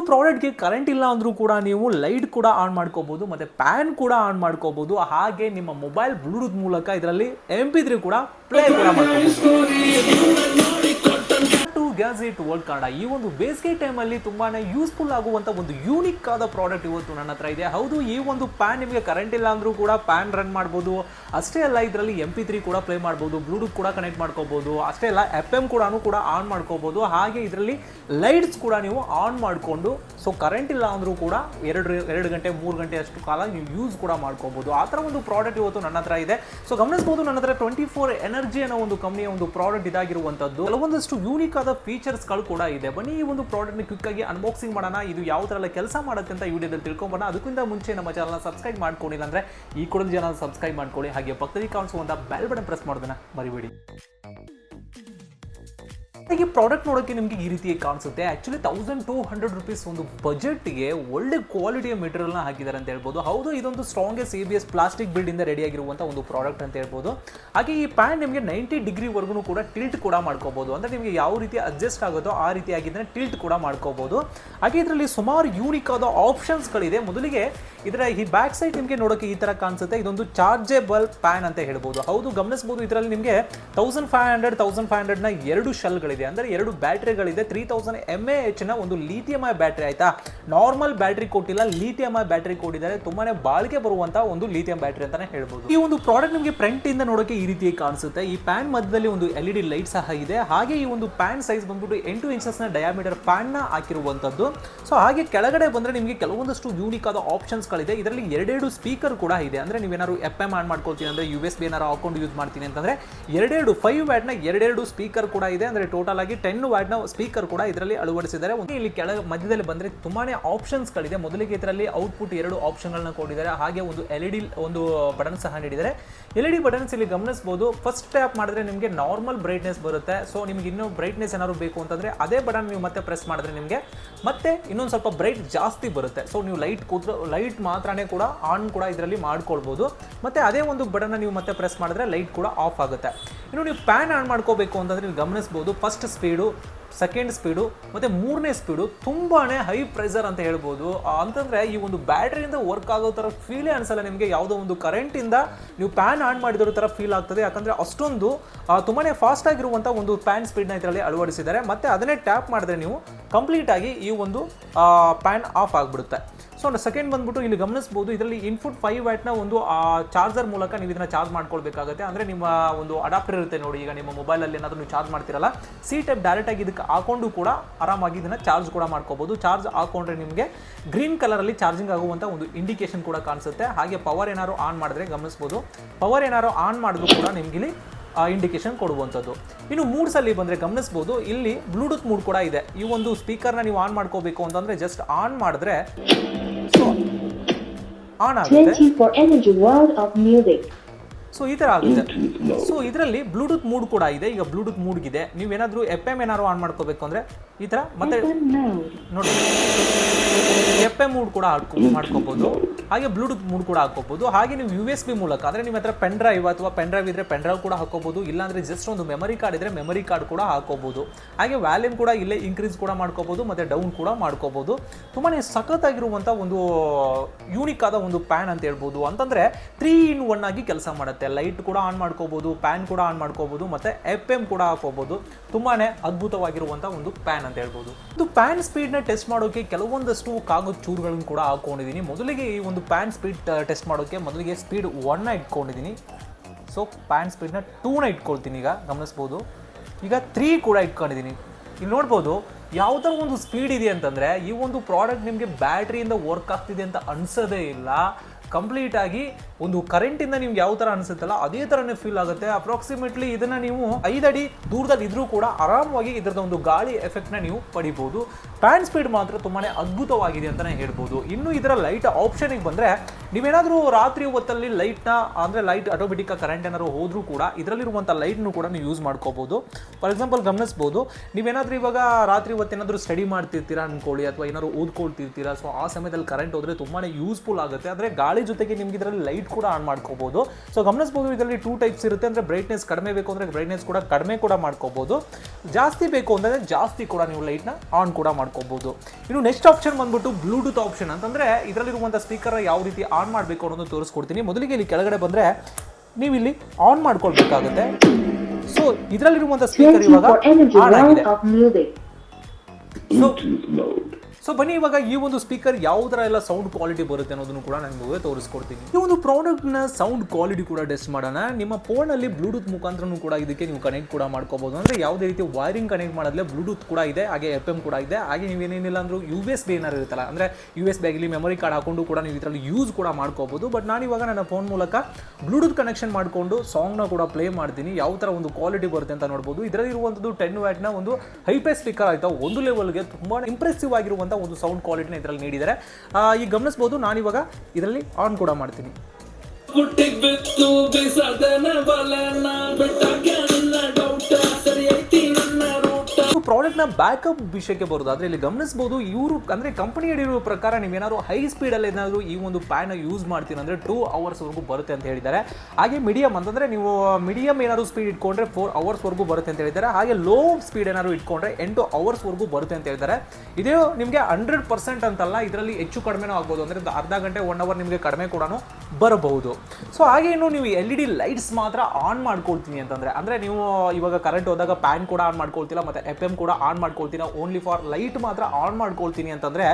ಪ್ರಾಡಕ್ಟ್ಗೆ current ಇಲ್ಲ ಅಂದ್ರೂ ಕೂಡ ನೀವು ಲೈಟ್ ಕೂಡ ಆನ್ ಮಾಡ್ಕೋಬಹುದು ಮತ್ತೆ ಪ್ಯಾನ್ ಕೂಡ ಆನ್ ಮಾಡ್ಕೋಬಹುದು ಹಾಗೆ ನಿಮ್ಮ ಮೊಬೈಲ್ ಬ್ಲೂಟೂತ್ ಮೂಲಕ ಇದರಲ್ಲಿ ಎಂ ಕೂಡ ಪ್ಲೇ ಕೂಡ ಮಾಡ್ಕೋಬಹುದು ಟು ಗ್ಯಾಜೆಟ್ ವರ್ಲ್ಡ್ ಕನ್ನಡ ಈ ಒಂದು ಬೇಸಿಗೆ ಟೈಮಲ್ಲಿ ತುಂಬಾ ಯೂಸ್ಫುಲ್ ಆಗುವಂತ ಒಂದು ಯೂನಿಕ್ ಆದ ಪ್ರಾಡಕ್ಟ್ ಇವತ್ತು ನನ್ನ ಹತ್ರ ಇದೆ. ಹೌದು, ಈ ಒಂದು ಪ್ಯಾನ್ ನಿಮಗೆ ಕರೆಂಟ್ ಇಲ್ಲ ಅಂದ್ರೂ ಕೂಡ ಪ್ಯಾನ್ ರನ್ ಮಾಡ್ಬೋದು. ಅಷ್ಟೇ ಅಲ್ಲ, ಇದರಲ್ಲಿ ಎಂ ಪಿ ತ್ರೀ ಕೂಡ ಪ್ಲೇ ಮಾಡ್ಬೋದು ಬ್ಲೂಟೂತ್ ಕೂಡ ಕನೆಕ್ಟ್ ಮಾಡ್ಕೋಬಹುದು ಅಷ್ಟೇ ಅಲ್ಲ ಎಫ್ ಎಂ ಕೂಡ ಕೂಡ ಆನ್ ಮಾಡ್ಕೋಬಹುದು ಹಾಗೆ ಇದರಲ್ಲಿ ಲೈಟ್ಸ್ ಕೂಡ ನೀವು ಆನ್ ಮಾಡಿಕೊಂಡು ಸೊ ಕರೆಂಟ್ ಇಲ್ಲ ಅಂದ್ರೂ ಕೂಡ ಎರಡು ಎರಡು ಗಂಟೆ, ಮೂರು ಗಂಟೆ ಅಷ್ಟು ಕಾಲ ನೀವು ಯೂಸ್ ಕೂಡ ಮಾಡ್ಕೋಬಹುದು ಆ ಥರ ಒಂದು ಪ್ರಾಡಕ್ಟ್ ಇವತ್ತು ನನ್ನ ಹತ್ರ ಇದೆ. ಸೊ ಗಮನಿಸಬಹುದು ನನ್ನ ಹತ್ರ ಟ್ವೆಂಟಿ ಫೋರ್ ಎನರ್ಜಿ ಅನ್ನೋ ಒಂದು ಕಂಪ್ನಿಯ ಒಂದು ಪ್ರಾಡಕ್ಟ್ ಇದಾಗಿರುವಂಥದ್ದು. ಕೆಲವೊಂದಷ್ಟು ಯೂನಿಕ್ ಆದ ಫೀಚರ್ಸ್ಗಳು ಕೂಡ ಇದೆ. ಬನ್ನಿ ಈ ಒಂದು ಪ್ರಾಡಕ್ಟ್ನ ಆಗಿ ಅನ್ಬಾಕ್ಸಿಂಗ್ ಮಾಡೋಣ. ಇದು ಯಾವ ಥರ ಎಲ್ಲ ಕೆಲಸ ಮಾಡುತ್ತೆ ಅಂತ ಈ ವಿಡಿಯೋದಲ್ಲಿ ತಿಳ್ಕೊಂಬೋಣ ಅದಕ್ಕಿಂತ ಮುಂಚೆ ನಮ್ಮ ಚಾನಲ್ನ ಸಬ್ಸ್ಕ್ರೈಬ್ ಮಾಡ್ಕೊಂಡಿಲ್ಲ ಅಂದ್ರೆ ಈ ಕೂಡ ಜನ ಸಬ್ಸ್ಕ್ರೈಬ್ ಮಾಡ್ಕೊಳ್ಳಿ. ಹಾಗೆ ಪಕ್ಕದಲ್ಲಿ ಕಾಣಿಸುವಂಥ ಬೆಲ್ ಬಟನ್ ಪ್ರೆಸ್ ಮಾಡೋದನ್ನ ಮರಿಬೇಡಿ. ಈ ಪ್ರಾಡಕ್ಟ್ ನೋಡೋಕ್ಕೆ ನಿಮಗೆ ಈ ರೀತಿ ಕಾಣಿಸುತ್ತೆ. Actually thousand two hundred rupees ಒಂದು ಬಜೆಟ್ಗೆ ಒಳ್ಳೆ ಕ್ವಾಲಿಟಿಯ ಮೆಟೀರಿಯಲ್ನ ಹಾಕಿದ್ದಾರೆ ಅಂತ ಹೇಳ್ಬೋದು. ಹೌದು, ಇದೊಂದು strongest A B S plastic ಬಿಲ್ಡಿಂದ ready ಆಗಿರುವಂಥ ಒಂದು ಪ್ರಾಡಕ್ಟ್ ಅಂತ ಹೇಳ್ಬೋದು. ಹಾಗೆ ಈ ಪ್ಯಾಂಟ್ ನಿಮಗೆ ನೈಂಟಿ ಡಿಗ್ರಿವರೆಗೂ ಕೂಡ ಟಿಲ್ಟ್ ಕೂಡ ಮಾಡ್ಕೋಬೋದು. ಅಂದರೆ ನಿಮಗೆ ಯಾವ ರೀತಿ ಅಡ್ಜಸ್ಟ್ ಆಗುತ್ತೋ ಆ ರೀತಿ ಆಗಿದ್ದರೆ ಟಿಲ್ಟ್ ಕೂಡ ಮಾಡ್ಕೋಬೋದು. ಹಾಗೆ ಇದರಲ್ಲಿ ಸುಮಾರು ಯೂನಿಕ್ ಆದ ಆಪ್ಷನ್ಸ್ಗಳಿದೆ ಮೊದಲಿಗೆ ಇದರ ಈ ಬ್ಯಾಕ್ ಸೈಡ್ ನಿಮಗೆ ನೋಡೋಕೆ ಈ ಥರ ಕಾಣಿಸುತ್ತೆ. ಇದೊಂದು ಚಾರ್ಜೆಬಲ್ ಪ್ಯಾನ್ ಅಂತ ಹೇಳ್ಬೋದು. ಹೌದು ಗಮನಿಸಬಹುದು ಇದರಲ್ಲಿ ನಿಮಗೆ thousand five hundred thousand five ಹಂಡ್ರೆಡ್ನ ಎರಡು ಶೆಲ್ಗಳಿದೆ. ಅಂದರೆ ಎರಡು ಬ್ಯಾಟ್ರಿಗಳಿದೆ. ತ್ರೀ ತೌಸಂಡ್ ಎಂ ಎ ಒಂದು ಲಿಥಿಯಮ್ ಐ ಬ್ಯಾಟ್ರಿ ಆಯ್ತಾ? ನಾರ್ಮಲ್ ಬ್ಯಾಟ್ರಿ ಕೊಟ್ಟಿಲ್ಲ ಲಿಥಿಯಮ್ ಐ ಬ್ಯಾಟ್ರಿ ಕೊಟ್ಟಿದ್ದಾರೆ. ತುಂಬಾನೇ ಬಾಳಿಕೆ ಬರುವಂತಹ ಒಂದು ಲಿಥಿಯಂ ಬ್ಯಾಟ್ರಿ ಅಂತಾನೆ ಹೇಳ್ಬೋದು. ಈ ಒಂದು ಪ್ರಾಡಕ್ಟ್ ನಿಮಗೆ ಫ್ರಂಟ್ ಇಂದ ನೋಡೋಕೆ ಈ ರೀತಿ ಕಾಣಿಸುತ್ತೆ. ಈ ಪ್ಯಾನ್ ಮಧ್ಯದಲ್ಲಿ ಒಂದು ಎಲ್ ಇ ಡಿ ಲೈಟ್ ಸಹ ಇದೆ. ಹಾಗೆ ಈ ಒಂದು ಪ್ಯಾನ್ ಸೈಜ್ ಬಂದ್ಬಿಟ್ಟು ಎಂಟು ಇಂಚಸ್ನ ಡಯಾಮೀಟರ್ ಪ್ಯಾನ್ನ ಹಾಕಿರುವಂತದ್ದು. ಸೊ ಹಾಗೆ ಕೆಳಗಡೆ ಬಂದ್ರೆ ನಿಮಗೆ ಕೆಲವೊಂದಷ್ಟು ಯೂನಿಕ್ ಆದ ಆಪ್ಷನ್ಸ್ ಗಳಿದೆ. ಇದರಲ್ಲಿ ಎರಡೆರಡು ಸ್ಪೀಕರ್ ಕೂಡ ಇದೆ. ಅಂದರೆ ನೀವೇನಾದ್ರು ಎಫ್ ಎಂ ಆನ್ ಮಾಡ್ಕೊಳ್ತೀನಿ ಅಂದರೆ ಯು ಎಸ್ ಬಿ ಏನಾರು ಹಾಕೊಂಡು ಯೂಸ್ ಮಾಡ್ತೀನಿ ಅಂತಂದರೆ ಎರಡೆರಡು ಫೈವ್ ವ್ಯಾಡ್ನ ಎರಡೆರಡು ಸ್ಪೀಕರ್ ಕೂಡ ಇದೆ. ಅಂದರೆ ಟೋಟಲ್ ಆಗಿ ಟೆನ್ ವ್ಯಾಡ್ನ ನ ಸ್ಪೀಕರ್ ಕೂಡ ಇದರಲ್ಲಿ ಅಳವಡಿಸಿದ್ದಾರೆ. ಇಲ್ಲಿ ಕೆಳ ಮಧ್ಯದಲ್ಲಿ ಬಂದರೆ ತುಂಬಾ ಆಪ್ಷನ್ಸ್ಗಳಿದೆ ಮೊದಲಿಗೆ ಇದರಲ್ಲಿ ಔಟ್ಪುಟ್ ಎರಡು ಆಪ್ಷನ್ಗಳನ್ನ ಕೊಟ್ಟಿದ್ದಾರೆ. ಹಾಗೆ ಒಂದು ಎಲ್ ಇ ಡಿ ಒಂದು ಬಟನ್ ಸಹ ನೀಡಿದ್ದಾರೆ. ಎಲ್ ಇ ಡಿ ಬಟನ್ಸ್ ಇಲ್ಲಿ ಗಮನಿಸಬಹುದು ಫಸ್ಟ್ ಟ್ಯಾಪ್ ಮಾಡಿದ್ರೆ ನಿಮಗೆ ನಾರ್ಮಲ್ ಬ್ರೈಟ್ನೆಸ್ ಬರುತ್ತೆ. ಸೊ ನಿಮಗೆ ಇನ್ನೂ ಬ್ರೈಟ್ನೆಸ್ ಏನಾದ್ರು ಬೇಕು ಅಂತಂದ್ರೆ ಅದೇ ಬಟನ್ ನೀವು ಮತ್ತೆ ಪ್ರೆಸ್ ಮಾಡಿದ್ರೆ ನಿಮಗೆ ಮತ್ತೆ ಇನ್ನೊಂದು ಸ್ವಲ್ಪ ಬ್ರೈಟ್ ಜಾಸ್ತಿ ಬರುತ್ತೆ. ಸೊ ನೀವು ಲೈಟ್ ಕೂತ್ರೆ ಲೈಟ್ ಮಾತ್ರನೇ ಕೂಡ ಆನ್ ಕೂಡ ಇದರಲ್ಲಿ ಮಾಡ್ಕೊಳ್ಬೋದು. ಮತ್ತು ಅದೇ ಒಂದು ಬಟನ್ನ ನೀವು ಮತ್ತೆ ಪ್ರೆಸ್ ಮಾಡಿದ್ರೆ ಲೈಟ್ ಕೂಡ ಆಫ್ ಆಗುತ್ತೆ. ಇನ್ನು ನೀವು ಪ್ಯಾನ್ ಆನ್ ಮಾಡ್ಕೋಬೇಕು ಅಂತಂದರೆ ನೀವು ಗಮನಿಸ್ಬೋದು ಫಸ್ಟ್ ಸ್ಪೀಡು ಸೆಕೆಂಡ್ ಸ್ಪೀಡು ಮತ್ತು ಮೂರನೇ ಸ್ಪೀಡು ತುಂಬಾ ಹೈ ಪ್ರೆಸರ್ ಅಂತ ಹೇಳ್ಬೋದು. ಅಂತಂದರೆ ಈ ಒಂದು ಬ್ಯಾಟ್ರಿಯಿಂದ ವರ್ಕ್ ಆಗೋ ಥರ ಫೀಲೇ ಅನಿಸಲ್ಲ ನಿಮಗೆ. ಯಾವುದೋ ಒಂದು ಕರೆಂಟಿಂದ ನೀವು ಪ್ಯಾನ್ ಆನ್ ಮಾಡಿದ್ರ ಥರ ಫೀಲ್ ಆಗ್ತದೆ. ಯಾಕಂದರೆ ಅಷ್ಟೊಂದು ತುಂಬಾ ಫಾಸ್ಟ್ ಆಗಿರುವಂಥ ಒಂದು ಪ್ಯಾನ್ ಸ್ಪೀಡ್ನ ಇದರಲ್ಲಿ ಅಳವಡಿಸಿದ್ದಾರೆ. ಮತ್ತು ಅದನ್ನೇ ಟ್ಯಾಪ್ ಮಾಡಿದ್ರೆ ನೀವು ಕಂಪ್ಲೀಟಾಗಿ ಈ ಒಂದು ಪ್ಯಾನ್ ಆಫ್ ಆಗಿಬಿಡುತ್ತೆ. ಸೊ ಸೆಕೆಂಡ್ ಬಂದ್ಬಿಟ್ಟು ಇಲ್ಲಿ ಗಮನಿಸಬಹುದು ಇದರಲ್ಲಿ ಇನ್ಫುಟ್ ಫೈವ್ ವ್ಯಾಟ್ನ ಒಂದು ಚಾರ್ಜರ್ ಮೂಲಕ ನೀವು ಇದನ್ನ ಚಾರ್ಜ್ ಮಾಡ್ಕೊಳ್ಬೇಕಾಗುತ್ತೆ. ಅಂದ್ರೆ ನಿಮ್ಮ ಒಂದು ಅಡಾಪ್ಟರ್ ಇರುತ್ತೆ ನೋಡಿ, ಈಗ ನಿಮ್ಮ ಮೊಬೈಲಲ್ಲಿ ಏನಾದರೂ ನೀವು ಚಾರ್ಜ್ ಮಾಡ್ತಿರಲ್ಲ ಸಿ ಟೈಪ್ ಡೈರೆಕ್ಟ್ ಆಗಿ ಇದಕ್ಕೆ ಹಾಕೊಂಡು ಕೂಡ ಆರಾಮಾಗಿ ಇದನ್ನ ಚಾರ್ಜ್ ಕೂಡ ಮಾಡ್ಕೋಬಹುದು ಚಾರ್ಜ್ ಹಾಕೊಂಡ್ರೆ ನಿಮಗೆ ಗ್ರೀನ್ ಕಲರ್ ಅಲ್ಲಿ ಚಾರ್ಜಿಂಗ್ ಆಗುವಂತ ಒಂದು ಇಂಡಿಕೇಶನ್ ಕೂಡ ಕಾಣಿಸುತ್ತೆ. ಹಾಗೆ ಪವರ್ ಏನಾದ್ರು ಆನ್ ಮಾಡಿದ್ರೆ ಗಮನಿಸಬಹುದು ಪವರ್ ಏನಾದ್ರು ಆನ್ ಮಾಡಿದ್ರು ಕೂಡ ನಿಮ್ಗೆ ಇಲ್ಲಿ ಇಂಡಿಕೇಶನ್ ಕೊಡುವಂಥದ್ದು. ಇನ್ನು ಮೂಡ್ಸಲ್ಲಿ ಬಂದರೆ ಗಮನಿಸಬಹುದು ಇಲ್ಲಿ ಬ್ಲೂಟೂತ್ ಮೂಡ್ ಕೂಡ ಇದೆ. ಈ ಒಂದು ಸ್ಪೀಕರ್ನ ನೀವು ಆನ್ ಮಾಡ್ಕೋಬೇಕು ಅಂತಂದ್ರೆ ಜಸ್ಟ್ ಆನ್ ಮಾಡಿದ್ರೆ ಆನ್ ಆಗುತ್ತೆ. 24 Energy World of Music. So ಈ ಥರ ಆಗುತ್ತೆ. ಸೊ ಇದರಲ್ಲಿ ಬ್ಲೂಟೂತ್ ಮೂಡ್ ಕೂಡ ಇದೆ. ಈಗ ಬ್ಲೂಟೂತ್ ಮೂಡ್ಗಿದೆ ನೀವೇನಾದರೂ ಎಫ್ ಎಂ ಏನಾದ್ರು ಆನ್ ಮಾಡ್ಕೋಬೇಕು ಅಂದರೆ ಈ ಥರ ಮತ್ತೆ ನೋಡಿ. ಎಫ್ ಎಂ ಮೂಡ್ ಕೂಡ ಹಾಕೋ ಮಾಡ್ಕೋಬಹುದು ಹಾಗೆ ಬ್ಲೂಟೂತ್ ಮೂಡ್ ಕೂಡ ಹಾಕೋಬಹುದು ಹಾಗೆ ನೀವು ಯು ಎಸ್ ಬಿ ಮೂಲಕ ಅಂದರೆ ನಿಮ್ಮ ಹತ್ರ ಪೆನ್ ಡ್ರೈವ್ ಅಥವಾ ಪೆನ್ ಡ್ರೈವ್ ಇದ್ರೆ ಪೆನ್ ಡ್ರೈವ್ ಕೂಡ ಹಾಕೋಬಹುದು ಇಲ್ಲಾಂದ್ರೆ ಜಸ್ಟ್ ಒಂದು ಮೆಮರಿ ಕಾರ್ಡ್ ಇದ್ರೆ ಮೆಮರಿ ಕಾರ್ಡ್ ಕೂಡ ಹಾಕೋಬಹುದು ಹಾಗೆ ವ್ಯಾಲ್ಯೂಮ್ ಕೂಡ ಇಲ್ಲೇ ಇನ್ಕ್ರೀಸ್ ಕೂಡ ಮಾಡ್ಕೋಬಹುದು ಮತ್ತೆ ಡೌನ್ ಕೂಡ ಮಾಡ್ಕೋಬಹುದು ತುಂಬಾನೇ ಸಖತ್ತಾಗಿರುವಂಥ ಒಂದು ಯೂನಿಕ್ ಆದ ಒಂದು ಪ್ಯಾನ್ ಅಂತ ಹೇಳ್ಬೋದು. ಅಂತಂದ್ರೆ ತ್ರೀ ಇನ್ ಒನ್ ಆಗಿ ಕೆಲಸ ಮಾಡುತ್ತೆ. ಲೈಟ್ ಕೂಡ ಆನ್ ಮಾಡ್ಕೋಬಹುದು ಪ್ಯಾನ್ ಕೂಡ ಆನ್ ಮಾಡ್ಕೋಬಹುದು ಮತ್ತೆ ಎಫ್ ಎಂ ಕೂಡ ಹಾಕೋಬಹುದು ತುಂಬಾನೇ ಅದ್ಭುತವಾಗಿರುವಂಥ ಒಂದು ಪ್ಯಾನ್ ಅಂತ ಹೇಳ್ಬೋದು. ಇದು ಪ್ಯಾನ್ ಸ್ಪೀಡ್ನ ಟೆಸ್ಟ್ ಮಾಡೋಕೆ ಕೆಲವೊಂದಷ್ಟು ಕಾಗದ ಚೂರುಗಳನ್ನು ಕೂಡ ಹಾಕೊಂಡಿದ್ದೀನಿ. ಮೊದಲಿಗೆ ಈ ಒಂದು ಪ್ಯಾನ್ ಸ್ಪೀಡ್ ಟೆಸ್ಟ್ ಮಾಡೋಕ್ಕೆ ಮೊದಲಿಗೆ ಸ್ಪೀಡ್ ಒನ್ನ ಇಟ್ಕೊಂಡಿದ್ದೀನಿ. ಸೊ ಪ್ಯಾನ್ ಸ್ಪೀಡ್ನ ಟೂನ ಇಟ್ಕೊಳ್ತೀನಿ ಈಗ, ಗಮನಿಸ್ಬೋದು. ಈಗ ತ್ರೀ ಕೂಡ ಇಟ್ಕೊಂಡಿದ್ದೀನಿ. ಇಲ್ಲಿ ನೋಡ್ಬೋದು ಯಾವ ಥರ ಒಂದು ಸ್ಪೀಡ್ ಇದೆ ಅಂತಂದರೆ, ಈ ಒಂದು ಪ್ರಾಡಕ್ಟ್ ನಿಮಗೆ ಬ್ಯಾಟ್ರಿಯಿಂದ ವರ್ಕ್ ಆಗ್ತಿದೆ ಅಂತ ಅನ್ಸೋದೇ ಇಲ್ಲ. ಕಂಪ್ಲೀಟ್ ಆಗಿ ಒಂದು ಕರೆಂಟಿಂದ ನಿಮ್ಗೆ ಯಾವ ಥರ ಅನಿಸುತ್ತಲ್ಲ, ಅದೇ ಥರನೇ ಫೀಲ್ ಆಗುತ್ತೆ. ಅಪ್ರಾಕ್ಸಿಮೇಟ್ಲಿ ಇದನ್ನ ನೀವು ಐದಡಿ ದೂರದಲ್ಲಿ ಇದ್ರೂ ಕೂಡ ಆರಾಮವಾಗಿ ಇದರದ ಒಂದು ಗಾಳಿ ಎಫೆಕ್ಟ್ನ ನೀವು ಪಡಿಬೋದು. ಫ್ಯಾನ್ ಸ್ಪೀಡ್ ಮಾತ್ರ ತುಂಬಾನೇ ಅದ್ಭುತವಾಗಿದೆ ಅಂತಲೇ ಹೇಳ್ಬೋದು. ಇನ್ನು ಇದರ ಲೈಟ್ ಆಪ್ಷನಿಗೆ ಬಂದರೆ, ನೀವೇನಾದರೂ ರಾತ್ರಿ ಹೊತ್ತಲ್ಲಿ ಲೈಟ್ನ ಅಂದರೆ ಲೈಟ್ ಆಟೋಮೆಟಿಕ್ ಕರೆಂಟ್ ಏನಾದ್ರು ಹೋದರೂ ಕೂಡ ಇದರಲ್ಲಿರುವಂಥ ಲೈಟ್ನು ಕೂಡ ನೀವು ಯೂಸ್ ಮಾಡ್ಕೋಬೋದು. ಫಾರ್ ಎಕ್ಸಾಂಪಲ್ ಗಮನಿಸ್ಬೋದು, ನೀವೇನಾದರೂ ಇವಾಗ ರಾತ್ರಿ ಹೊತ್ತೇನಾದರೂ ಸ್ಟಡಿ ಮಾಡ್ತಿರ್ತೀರಾ ಅನ್ಕೊಳ್ಳಿ, ಅಥವಾ ಏನಾದ್ರು ಓದ್ಕೊಳ್ತಿರ್ತೀರಾ. ಸೊ ಆ ಸಮಯದಲ್ಲಿ ಕರೆಂಟ್ ಹೋದ್ರೆ ತುಂಬಾನೇ ಯೂಸ್ಫುಲ್ ಆಗುತ್ತೆ. ಆದರೆ ಗಾಳಿ ಜೊತೆಗೆ ನಿಮ್ಗೆ ಇದರಲ್ಲಿ ಲೈಟ್ ಕೂಡ ಆನ್ ಮಾಡ್ಕೋಬಹುದು ಸೊ ಗಮನಿಸಬಹುದು ಇದರಲ್ಲಿ ಟೂ ಟೈಪ್ಸ್ ಇರುತ್ತೆ. ಅಂದರೆ ಬ್ರೈಟ್ನೆಸ್ ಕಡಿಮೆ ಬೇಕು ಅಂದರೆ ಬ್ರೈಟ್ನೆಸ್ ಕೂಡ ಕಡಿಮೆ ಕೂಡ ಮಾಡ್ಕೋಬಹುದು ಜಾಸ್ತಿ ಬೇಕು ಅಂದರೆ ಜಾಸ್ತಿ ಕೂಡ ನೀವು ಲೈಟ್ನ ಆನ್ ಕೂಡ ಮಾಡ್ಕೋಬಹುದು ಇನ್ನು ನೆಕ್ಸ್ಟ್ ಆಪ್ಷನ್ ಬಂದ್ಬಿಟ್ಟು ಬ್ಲೂಟೂತ್ ಆಪ್ಷನ್ ಅಂತಂದರೆ ಇದರಲ್ಲಿರುವಂಥ ಸ್ಪೀಕರ್ ಯಾವ ರೀತಿ ಆನ್ ಮಾಡಬೇಕು ಅನ್ನೋದು ತೋರಿಸ್ಕೊಡ್ತೀನಿ. ಮೊದಲಿಗೆ ಇಲ್ಲಿ ಕೆಳಗಡೆ ಬಂದರೆ ನೀವು ಇಲ್ಲಿ ಆನ್ ಮಾಡ್ಕೊಳ್ಬೇಕಾಗುತ್ತೆ. ಸೊ ಇದರಲ್ಲಿರುವಂಥ ಸ್ಪೀಕರ್ ಇವಾಗ ಆನ್ ಆಗಿದೆ. Music. ಸೊ ಬನ್ನಿ, ಇವಾಗ ಈ ಒಂದು ಸ್ಪೀಕರ್ ಯಾವ ಥರ ಎಲ್ಲ ಸೌಂಡ್ ಕ್ವಾಲಿಟಿ ಬರುತ್ತೆ ಅನ್ನೋದನ್ನು ಕೂಡ ನಾನು ನಿಮಗೆ ತೋರಿಸ್ಕೊಡ್ತೀನಿ. ಈ ಒಂದು ಪ್ರಾಡಕ್ಟ್ನ ಸೌಂಡ್ ಕ್ವಾಲಿಟಿ ಕೂಡ ಟೆಸ್ಟ್ ಮಾಡೋಣ. ನಿಮ್ಮ ಫೋನಲ್ಲಿ ಬ್ಲೂಟೂತ್ ಮುಖಾಂತರನೂ ಕೂಡ ಇದಕ್ಕೆ ನೀವು ಕನೆಕ್ಟ್ ಕೂಡ ಮಾಡ್ಕೋಬಹುದು ಅಂದರೆ ಯಾವುದೇ ರೀತಿ ವೈರಿಂಗ್ ಕನೆಕ್ಟ್ ಮಾಡಿದ್ರೆ ಬ್ಲೂಟೂತ್ ಕೂಡ ಇದೆ, ಹಾಗೆ ಎಫ್ ಎಂ ಕೂಡ ಇದೆ. ಹಾಗೆ ನೀವೇನೇನಿಲ್ಲ ಅಂದ್ರೂ ಯು ಎಸ್ ಬಿ ಏನಾರು ಇರುತ್ತಲ್ಲ, ಅಂದರೆ ಯು ಎಸ್ ಬಿ ಆಗಲಿ ಮೆಮೊರಿ ಕಾರ್ಡ್ ಹಾಕೊಂಡು ಕೂಡ ನೀವು ಇದರಲ್ಲಿ ಯೂಸ್ ಕೂಡ ಮಾಡ್ಕೋಬಹುದು ಬಟ್ ನಾನು ಇವಾಗ ನನ್ನ ಫೋನ್ ಮೂಲಕ ಬ್ಲೂಟೂತ್ ಕನೆಕ್ಷನ್ ಮಾಡಿಕೊಂಡು ಸಾಂಗ್ನ ಕೂಡ ಪ್ಲೇ ಮಾಡ್ತೀನಿ. ಯಾವ ಥರ ಒಂದು ಕ್ವಾಲಿಟಿ ಬರುತ್ತೆ ಅಂತ ನೋಡ್ಬೋದು. ಇದರಲ್ಲಿ ಇರುವಂಥದ್ದು ಟೆನ್ ವ್ಯಾಟ್ನ ಒಂದು ಹೈಪೇ ಸ್ಪೀಕರ್ ಆಯ್ತಾ, ಒಂದು ಲೆವೆಲ್ಗೆ ತುಂಬ ಇಂಪ್ರೆಸಿವ್ ಆಗಿರುವಂಥ ಒಂದು ಸೌಂಡ್ ಕ್ವಾಲಿಟಿನ ಇದರಲ್ಲಿ ನೀಡಿದ್ದಾರೆ. ಈಗ ಗಮನಿಸ್ಬೋದು ನಾನಿವಾಗ ಇದರಲ್ಲಿ ಆನ್ ಕೂಡ ಮಾಡ್ತೀನಿ. ರೂಟ ಪ್ರಾಡಕ್ಟ್ನ ಬ್ಯಾಕಪ್ ವಿಷಯಕ್ಕೆ ಬರೋದಾದ್ರೆ ಇಲ್ಲಿ ಗಮನಿಸಬಹುದು ಇವರು ಅಂದರೆ ಕಂಪನಿ ಹೇಳಿರೋ ಪ್ರಕಾರ ನೀವೇನಾದ್ರು ಹೈ ಸ್ಪೀಡಲ್ಲಿ ಏನಾದರೂ ಈ ಒಂದು ಪ್ಯಾನ್ ಯೂಸ್ ಮಾಡ್ತೀನಿ ಅಂದರೆ ಟೂ ಅವರ್ಸ್ವರೆಗೂ ಬರುತ್ತೆ ಅಂತ ಹೇಳಿದ್ದಾರೆ. ಹಾಗೆ ಮೀಡಿಯಮ್ ಅಂತಂದರೆ ನೀವು ಮೀಡಿಯಮ್ ಏನಾದರೂ ಸ್ಪೀಡ್ ಇಟ್ಕೊಂಡ್ರೆ ಫೋರ್ ಅವರ್ಸ್ವರೆಗೂ ಬರುತ್ತೆ ಅಂತ ಹೇಳಿದ್ದಾರೆ. ಹಾಗೆ ಲೋ ಸ್ಪೀಡ್ ಏನಾದ್ರು ಇಟ್ಕೊಂಡ್ರೆ ಎಂಟು ಅವರ್ಸ್ವರೆಗೂ ಬರುತ್ತೆ ಅಂತ ಹೇಳಿದ್ದಾರೆ. ಇದೇ ನಿಮಗೆ ಹಂಡ್ರೆಡ್ ಪರ್ಸೆಂಟ್ ಅಂತಲ್ಲ, ಇದರಲ್ಲಿ ಹೆಚ್ಚು ಕಡಿಮೆನೂ ಆಗ್ಬೋದು. ಅಂದರೆ ಅರ್ಧ ಗಂಟೆ ಒನ್ ಅವರ್ ನಿಮಗೆ ಕಡಿಮೆ ಕೂಡ ಬರಬಹುದು. ಸೊ ಹಾಗೆ ಇನ್ನು ನೀವು ಎಲ್ ಇ ಡಿ ಲೈಟ್ಸ್ ಮಾತ್ರ ಆನ್ ಮಾಡ್ಕೊಳ್ತೀನಿ ಅಂತಂದರೆ, ಅಂದರೆ ನೀವು ಇವಾಗ ಕರೆಂಟ್ ಹೋದಾಗ ಪ್ಯಾನ್ ಕೂಡ ಆನ್ ಮಾಡ್ಕೊಳ್ತಿಲ್ಲ ಮತ್ತು ಎಫ್ ಎಂ ಕೂಡ ಆನ್ ಮಾಡ್ಕೊಳ್ತೀನಿ. ಓನ್ಲಿ ಫಾರ್ ಲೈಟ್ ಮಾತ್ರ ಆನ್ ಮಾಡ್ಕೊಳ್ತೀನಿ ಅಂತಂದರೆ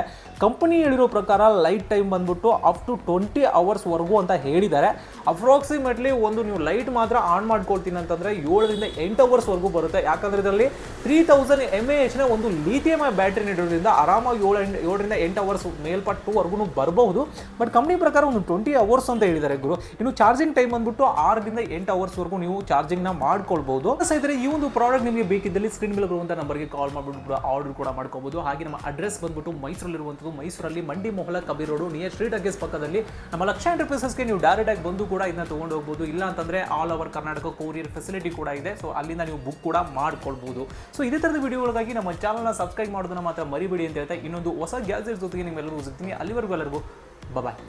ಕಂಪನಿ ಹೇಳಿರೋ ಪ್ರಕಾರ ಲೈಟ್ ಟೈಮ್ ಬಂದ್ಬಿಟ್ಟು ಅಪ್ ಟು ಟ್ವೆಂಟಿ ಅವರ್ಸ್ವರೆಗೂ ಅಂತ ಹೇಳಿದ್ದಾರೆ. ಅಪ್ರಾಕ್ಸಿಮೇಟ್ಲಿ ಒಂದು ನೀವು ಲೈಟ್ ಮಾತ್ರ ಆನ್ ಮಾಡ್ಕೊಳ್ತೀನಿ ಅಂತಂದರೆ ಏಳರಿಂದ ಎಂಟು ಅವರ್ಸ್ವರೆಗೂ ಬರುತ್ತೆ. ಯಾಕಂದರೆ ಇದರಲ್ಲಿ ತ್ರೀ ತೌಸಂಡ್ ಎಂ ಎ ಎಚ್ನ ಒಂದು ಲೀಥಿಯಮ್ ಬ್ಯಾಟ್ರಿ ನೀಡೋದ್ರಿಂದ ಆರಾಮಾಗಿ ಏಳು ಏಳರಿಂದ ಎಂಟು ಅವರ್ಸ್ ಮೇಲ್ಪಟ್ಟುವರೆಗೂ ಬರಬಹುದು. ಬಟ್ ಕಂಪ್ನಿ ಪ್ರಕಾರ ಒಂದು ಟ್ವೆಂಟಿ ಅವರ್ಸ್ ಅಂತ ಹೇಳಿದ್ದಾರೆ ಗುರು. ಇನ್ನು ಚಾರ್ಜಿಂಗ್ ಟೈಮ್ ಬಂದ್ಬಿಟ್ಟು ಆರರಿಂದ ಎಂಟು ಅವರ್ಸ್ವರೆಗೂ ನೀವು ಚಾರ್ಜಿಂಗ್ನ ಮಾಡ್ಕೊಳ್ಬಹುದು. ಸ್ನೇಹಿತರೆ, ಈ ಒಂದು ಪ್ರಾಡಕ್ಟ್ ನಿಮಗೆ ಬೇಕಿದ್ದಲ್ಲಿ ಸ್ಕ್ರೀನ್ ಮೇಲೆ ಬರುವಂಥ ನಂಬರ್ಗೆ ಕಾಲ್ ಮಾಡಿಬಿಟ್ಟು ಕೂಡ ಆರ್ಡರ್ ಕೂಡ ಮಾಡ್ಕೋಬಹುದು ಹಾಗೆ ನಮ್ಮ ಅಡ್ರೆಸ್ ಬಂದ್ಬಿಟ್ಟು ಮೈಸೂರಲ್ಲಿರುವಂಥದ್ದು ಮೈಸೂರಲ್ಲಿ Mandi Mohalla Kabir road near street ಅಗೇಸ್ ಪಕ್ಕದಲ್ಲಿ. ನಮ್ಮ ಲಕ್ಷ ಎಂಟರ್ಪ್ರೈಸಸ್ಗೆ ನೀವು ಡೈರೆಕ್ಟ್ ಆಗಿ ಬಂದು ಕೂಡ ಇದನ್ನ ತೊಗೊಂಡು ಹೋಗ್ಬೋದು. ಇಲ್ಲ ಅಂತಂದ್ರೆ all over Karnataka courier facility ಕೂಡ ಇದೆ. ಸೊ ಅಲ್ಲಿಂದ ನೀವು ಬುಕ್ ಕೂಡ ಮಾಡ್ಕೊಳ್ಬೋದು. ಸೊ ಇದೇ ಥರದ ವಿಡಿಯೋಗಳಿಗಾಗಿ ನಮ್ಮ ಚಾನಲ್ನ ಸಬ್ಸ್ಕ್ರೈಬ್ ಮಾಡೋದನ್ನ ಮಾತ್ರ ಮರಿಬೇಡಿ ಅಂತ ಹೇಳ್ತಾ ಇನ್ನೊಂದು ಹೊಸ ಗ್ಯಾಜೆಟ್ ಜೊತೆಗೆ ನಿಮ್ಮೆಲ್ಲರಿಗೂ ಸಿಗ್ತೀನಿ. ಅಲ್ಲಿವರೆಗೂ ಎಲ್ಲರಿಗೂ ಬಾಯ್